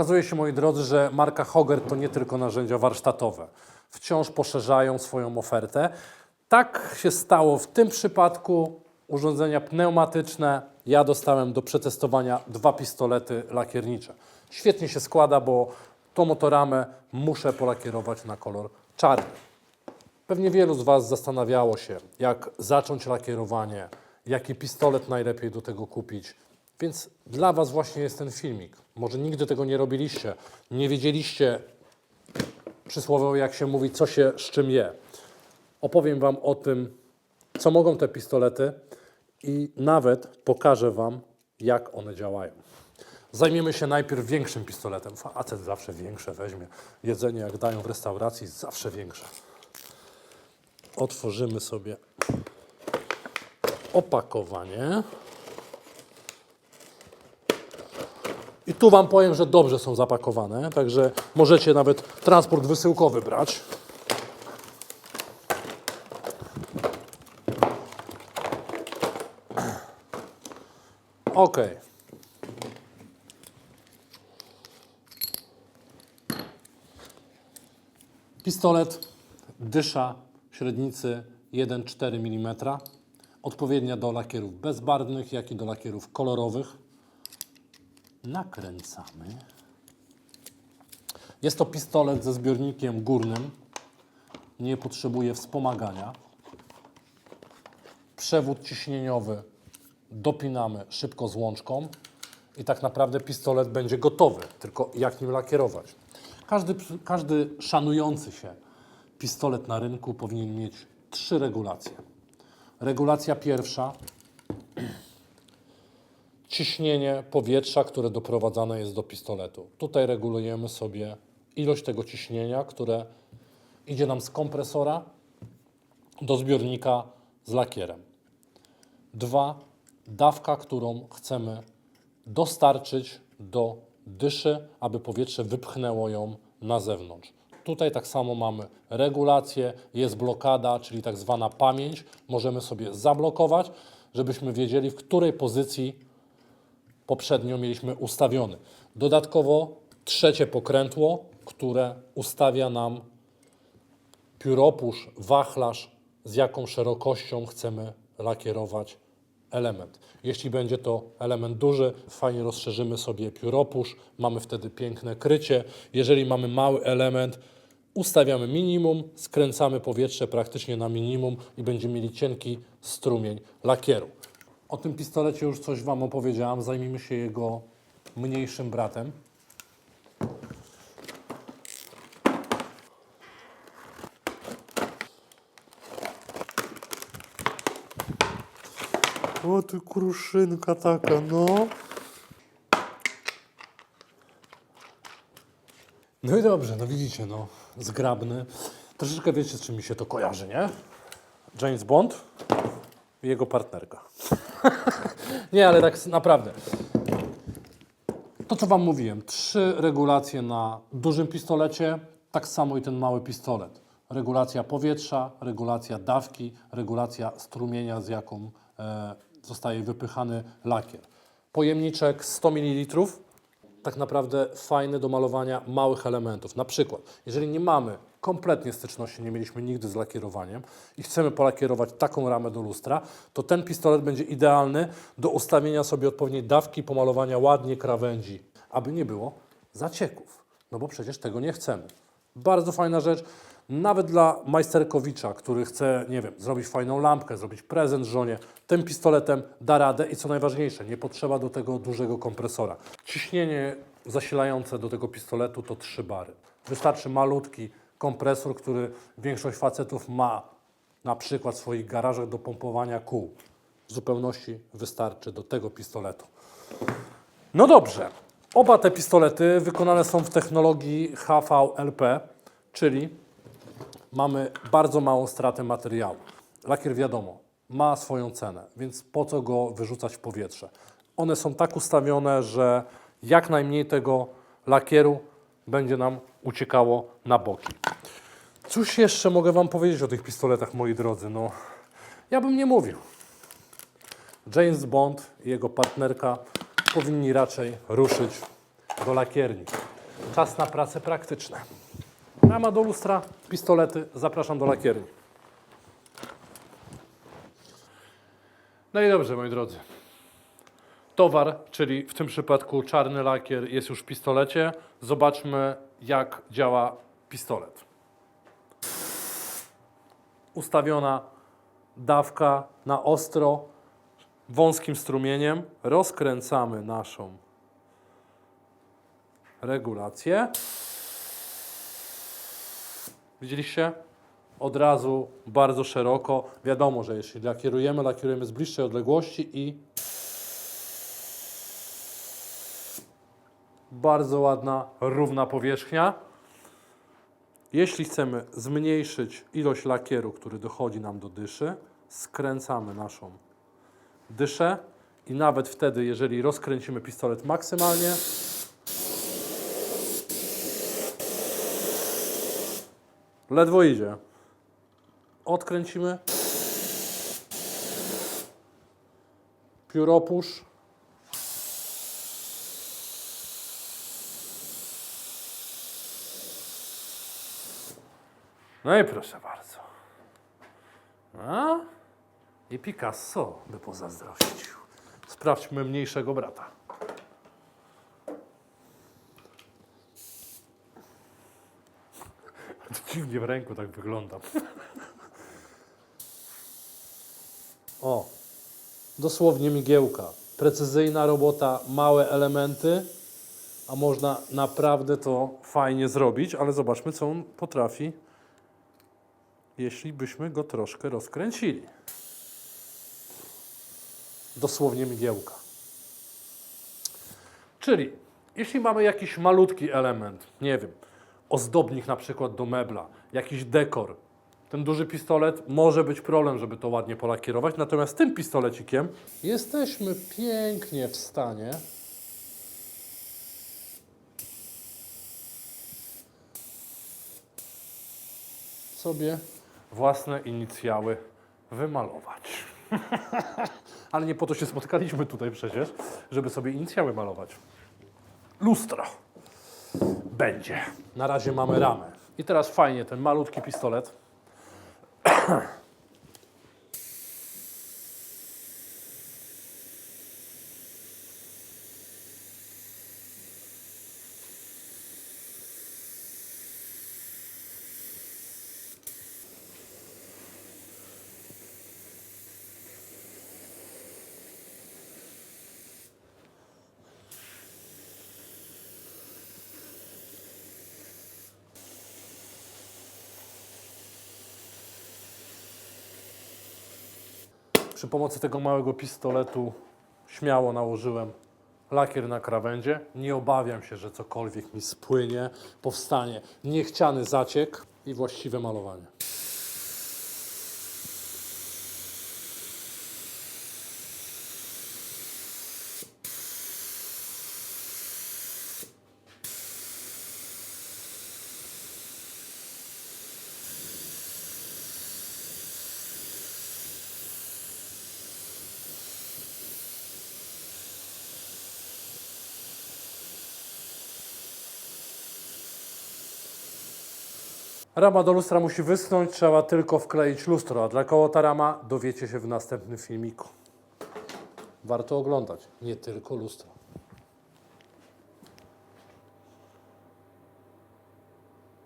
Okazuje się, moi drodzy, że marka Hoger to nie tylko narzędzia warsztatowe. Wciąż poszerzają swoją ofertę. Tak się stało w tym przypadku. Urządzenia pneumatyczne. Ja dostałem do przetestowania dwa pistolety lakiernicze. Świetnie się składa, bo tą motoramę muszę polakierować na kolor czarny. Pewnie wielu z Was zastanawiało się, jak zacząć lakierowanie, jaki pistolet najlepiej do tego kupić. Więc dla Was właśnie jest ten filmik. Może nigdy tego nie robiliście, nie wiedzieliście przysłowiowo, jak się mówi, co się z czym je. Opowiem Wam o tym, co mogą te pistolety i nawet pokażę Wam, jak one działają. Zajmiemy się najpierw większym pistoletem. Facet zawsze większe weźmie. Jedzenie, jak dają w restauracji, zawsze większe otworzymy sobie opakowanie. I tu Wam powiem, że dobrze są zapakowane, także możecie nawet transport wysyłkowy brać. Ok. Pistolet dysza średnicy 1,4 mm, odpowiednia do lakierów bezbarwnych, jak i do lakierów kolorowych. Nakręcamy. Jest to pistolet ze zbiornikiem górnym. Nie potrzebuje wspomagania. Przewód ciśnieniowy dopinamy szybko z łączką i tak naprawdę pistolet będzie gotowy, tylko jak nim lakierować. Każdy, każdy szanujący się pistolet na rynku powinien mieć trzy regulacje. Regulacja pierwsza ciśnienie powietrza, które doprowadzane jest do pistoletu. Tutaj regulujemy sobie ilość tego ciśnienia, które idzie nam z kompresora do zbiornika z lakierem. Dwa, dawka, którą chcemy dostarczyć do dyszy, aby powietrze wypchnęło ją na zewnątrz. Tutaj tak samo mamy regulację, jest blokada, czyli tak zwana pamięć. Możemy sobie zablokować, żebyśmy wiedzieli, w której pozycji poprzednio mieliśmy ustawiony. Dodatkowo trzecie pokrętło, które ustawia nam pióropusz, wachlarz, z jaką szerokością chcemy lakierować element. Jeśli będzie to element duży, fajnie rozszerzymy sobie pióropusz, mamy wtedy piękne krycie. Jeżeli mamy mały element, ustawiamy minimum, skręcamy powietrze praktycznie na minimum i będziemy mieli cienki strumień lakieru. O tym pistolecie już coś Wam opowiedziałam, zajmijmy się jego mniejszym bratem. O ty kruszynka taka, no. No i dobrze, no widzicie, no, zgrabny. Troszeczkę wiecie, z czym mi się to kojarzy, nie? James Bond i jego partnerka. nie, ale tak naprawdę. To, co Wam mówiłem, trzy regulacje na dużym pistolecie, tak samo i ten mały pistolet. Regulacja powietrza, regulacja dawki, regulacja strumienia, z jaką e, zostaje wypychany lakier. Pojemniczek 100 ml, tak naprawdę fajny do malowania małych elementów. Na przykład, jeżeli nie mamy kompletnie styczności, nie mieliśmy nigdy z lakierowaniem i chcemy polakierować taką ramę do lustra, to ten pistolet będzie idealny do ustawienia sobie odpowiedniej dawki, pomalowania ładnie krawędzi, aby nie było zacieków, no bo przecież tego nie chcemy. Bardzo fajna rzecz, nawet dla majsterkowicza, który chce, nie wiem, zrobić fajną lampkę, zrobić prezent żonie, tym pistoletem da radę i co najważniejsze, nie potrzeba do tego dużego kompresora. Ciśnienie zasilające do tego pistoletu to 3 bary. Wystarczy malutki kompresor, który większość facetów ma na przykład w swoich garażach do pompowania kół. W zupełności wystarczy do tego pistoletu. No dobrze. Oba te pistolety wykonane są w technologii HVLP, czyli mamy bardzo małą stratę materiału. Lakier wiadomo, ma swoją cenę, więc po co go wyrzucać w powietrze? One są tak ustawione, że jak najmniej tego lakieru będzie nam uciekało na boki. Cóż jeszcze mogę Wam powiedzieć o tych pistoletach, moi drodzy? No, ja bym nie mówił. James Bond i jego partnerka powinni raczej ruszyć do lakierni. Czas na prace praktyczne. Rama do lustra, pistolety, zapraszam do lakierni. No i dobrze, moi drodzy. Towar, czyli w tym przypadku czarny lakier, jest już w pistolecie. Zobaczmy, jak działa pistolet. Ustawiona dawka na ostro, wąskim strumieniem. Rozkręcamy naszą regulację. Widzieliście? Od razu bardzo szeroko. Wiadomo, że jeśli lakierujemy, lakierujemy z bliższej odległości i bardzo ładna, równa powierzchnia. Jeśli chcemy zmniejszyć ilość lakieru, który dochodzi nam do dyszy, skręcamy naszą dyszę i nawet wtedy, jeżeli rozkręcimy pistolet maksymalnie, ledwo idzie. Odkręcimy. Pióropusz. No i proszę bardzo. A? I Picasso by pozazdrościł. Sprawdźmy mniejszego brata. Dziwnie w ręku tak wygląda. O, dosłownie migiełka. Precyzyjna robota, małe elementy, a można naprawdę to fajnie zrobić, ale zobaczmy, co on potrafi, jeśli byśmy go troszkę rozkręcili. Dosłownie migiełka. Czyli, jeśli mamy jakiś malutki element, nie wiem, ozdobnik na przykład do mebla, jakiś dekor, ten duży pistolet może być problem, żeby to ładnie polakierować, natomiast tym pistolecikiem jesteśmy pięknie w stanie sobie własne inicjały wymalować. Ale nie po to się spotkaliśmy tutaj przecież, żeby sobie inicjały malować. Lustro będzie. Na razie mamy ramę. I teraz fajnie ten malutki pistolet. Przy pomocy tego małego pistoletu śmiało nałożyłem lakier na krawędzie. Nie obawiam się, że cokolwiek mi spłynie, powstanie niechciany zaciek i właściwe malowanie. Rama do lustra musi wyschnąć, trzeba tylko wkleić lustro, a dla kogo ta rama dowiecie się w następnym filmiku. Warto oglądać, nie tylko lustro.